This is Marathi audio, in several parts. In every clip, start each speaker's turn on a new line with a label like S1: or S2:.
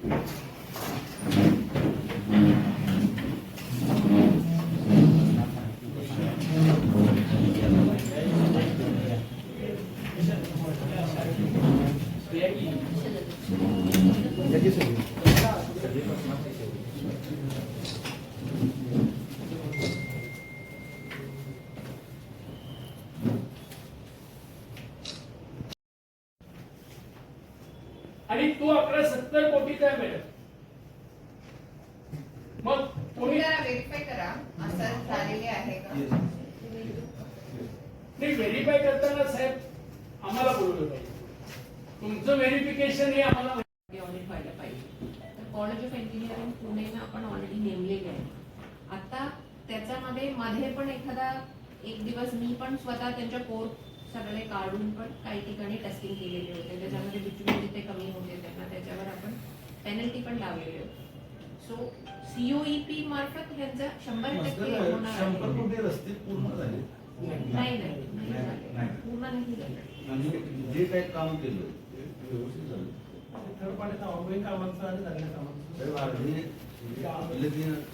S1: Thank you. आणि तो आकडा सत्तर कोटीचा आहे मॅडम मग
S2: तुम्ही
S1: कोणी
S2: जरा व्हेरीफाय करा. असं झालेले आहे का?
S1: नाही व्हेरीफाय करताना साहेब आम्हाला बोलवलं पाहिजे. तुमचं व्हेरिफिकेशन हे आम्हाला
S3: ऑडिट व्हायला पाहिजे. तर कॉलेज ऑफ इंजिनिअरिंग पुणेनं आपण ऑलरेडी नेमलेले आहे. आता त्याच्यामध्ये मध्ये पण एखादा एक दिवस मी पण स्वतः त्यांच्या कोर्ट सगळे काढून पण काही ठिकाणी टेस्टिंग केलेले होते. त्याच्यामध्ये बिचून जिथे कमी होते त्यांना त्याच्यावर आपण पेनल्टी पण लावलेली होती. सो सीओईपी मार्फत ह्यांचा शंभर टक्के होणार
S4: शंभर
S3: आहे.
S4: कोटी रस्ते पूर्ण झाले.
S3: नाही नाही. नाही झाले.
S4: नाही.
S3: पूर्ण नाही झाले.
S4: जे काही काम केलं ते व्यवस्थित झालं.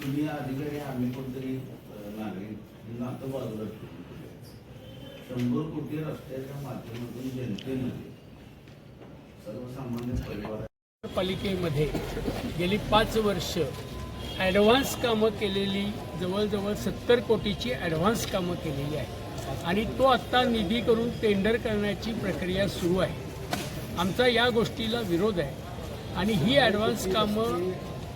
S4: तुम्ही अधिकारी आम्ही कोणतरी नागरिक. नातं बाजूला केलं. शंभर कोटी रस्त्याच्या माध्यमातून जनतेमध्ये सर्वसामान्य परिवार
S1: पालिकेमध्ये गेली पाच वर्ष ॲडव्हान्स कामं केलेली जवळजवळ सत्तर कोटीची ॲडव्हान्स कामं केलेली आहे आणि तो आत्ता निधी करून टेंडर करण्याची प्रक्रिया सुरू आहे. आमचा या गोष्टीला विरोध आहे. आणि ही ॲडव्हान्स कामं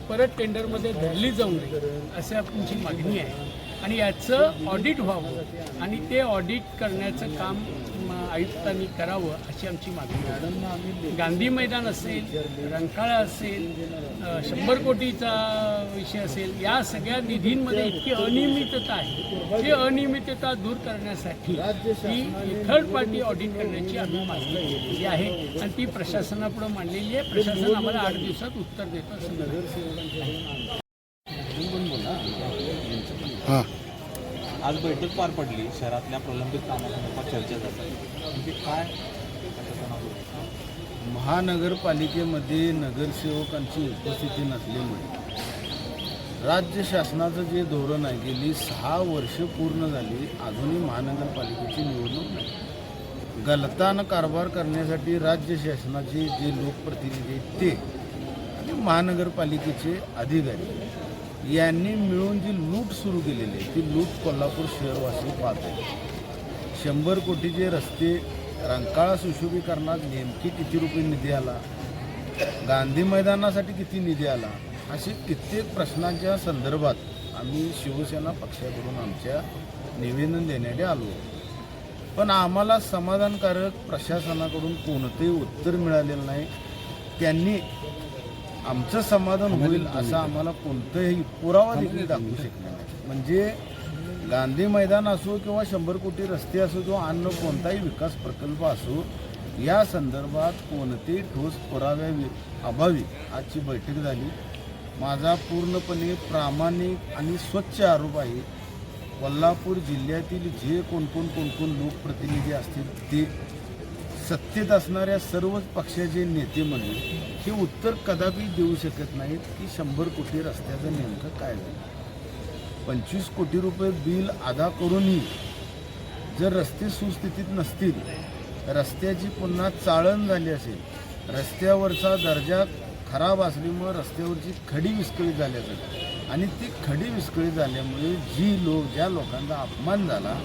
S1: परत टेंडरमध्ये धरली जाऊ नये असं आमची मागणी आहे. आणि याचं ऑडिट व्हावं. आणि ते ऑडिट करण्याचं काम म, आयुक्तांनी करावं अशी आमची मागणी गांधी मैदान असेल रंकाळा असेल शंभर कोटीचा विषय असेल या सगळ्या निधींमध्ये इतकी अनियमितता आहे. ती अनियमितता दूर करण्यासाठी ही थर्ड पार्टी ऑडिट करण्याची आम्ही मागणी केलेली आहे. आणि ती प्रशासनापुढे मांडलेली आहे. प्रशासन आम्हाला आठ दिवसात उत्तर देतं असं मला हां.
S5: आज बैठक पार पडली. शहरातल्या प्रलंबित कामासंदर्भात चर्चा झाली म्हणजे काय
S4: महानगरपालिकेमध्ये नगरसेवकांची उपस्थिती नसल्यामुळे राज्य शासनाचं जे धोरण आहे गेली सहा वर्ष पूर्ण झाली अजूनही महानगरपालिकेची निवडणूक नाही. गलतान कारभार करण्यासाठी राज्य शासनाचे जे लोकप्रतिनिधी आहेत ते आणि महानगरपालिकेचे अधिकारी. यांनी मिळून जी लूट सुरू केलेली आहे ती लूट कोल्हापूर शहरवासी पाहत आहे शंभर कोटीचे रस्ते रंकाळा सुशोभीकरणात नेमकी किती रुपये निधी आला? गांधी मैदानासाठी किती निधी आला? असे कित्येक प्रश्नांच्या संदर्भात आम्ही शिवसेना पक्षाकडून आमच्या निवेदन देण्यासाठी आलो. पण आम्हाला समाधानकारक प्रशासनाकडून कोणतंही उत्तर मिळालेलं नाही. त्यांनी आमचं समाधान होईल असं आम्हाला कोणतंही पुरावा देखील दाखवू शकले नाही. म्हणजे गांधी मैदान असो किंवा शंभर कोटी रस्ते असो किंवा अन्य कोणताही विकास प्रकल्प असो या संदर्भात कोणतेही ठोस पुराव्या अभावी. आजची बैठक झाली. माझा पूर्णपणे प्रामाणिक आणि स्वच्छ आरोप आहे. कोल्हापूर जिल्ह्यातील जे कोण कोण कोण कोण लोकप्रतिनिधी असतील ते सत्तेत असणाऱ्या सर्वच पक्षाचे नेते म्हणून हे उत्तर कदापि देऊ शकत नाहीत की शंभर कोटी रस्त्याचं नेमकं काय झालं पंचवीस कोटी रुपये बिल अदा करूनही जर रस्ते सुस्थितीत नसतील रस्त्याची पुन्हा चाळण झाली असेल रस्त्यावरचा दर्जा खराब असल्यामुळं रस्त्यावरची खडी विस्कळीत झाली असेल आणि ती खडी विस्कळीत झाल्यामुळे जी लोक ज्या लोकांचा अपमान झाला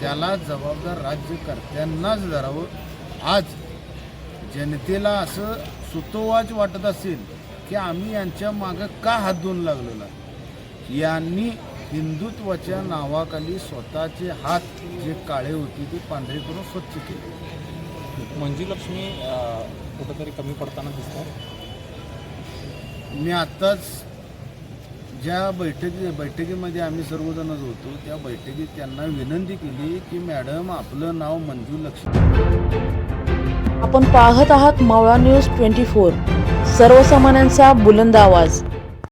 S4: त्याला जबाबदार राज्यकर्त्यांनाच धरावं आज जनतेला असं सुतोवाच वाटत असेल की आम्ही यांच्या मागं का हात धुवून लागलेला? यांनी हिंदुत्वाच्या नावाखाली स्वतःचे हात जे काळे होते ते पांढरे करून स्वच्छ केले.
S5: मंजुलक्ष्मी कुठंतरी कमी पडताना दिसतात.
S4: मी आत्ताच ज्या बैठकी बैठकीमध्ये आम्ही सर्वजणच होतो त्या बैठकीत त्यांना विनंती केली की मॅडम आपलं नाव मंजू लक्ष्मी
S6: आपण पाहत आहात मावळा न्यूज ट्वेंटी फोर सर्वसामान्यांचा बुलंद आवाज.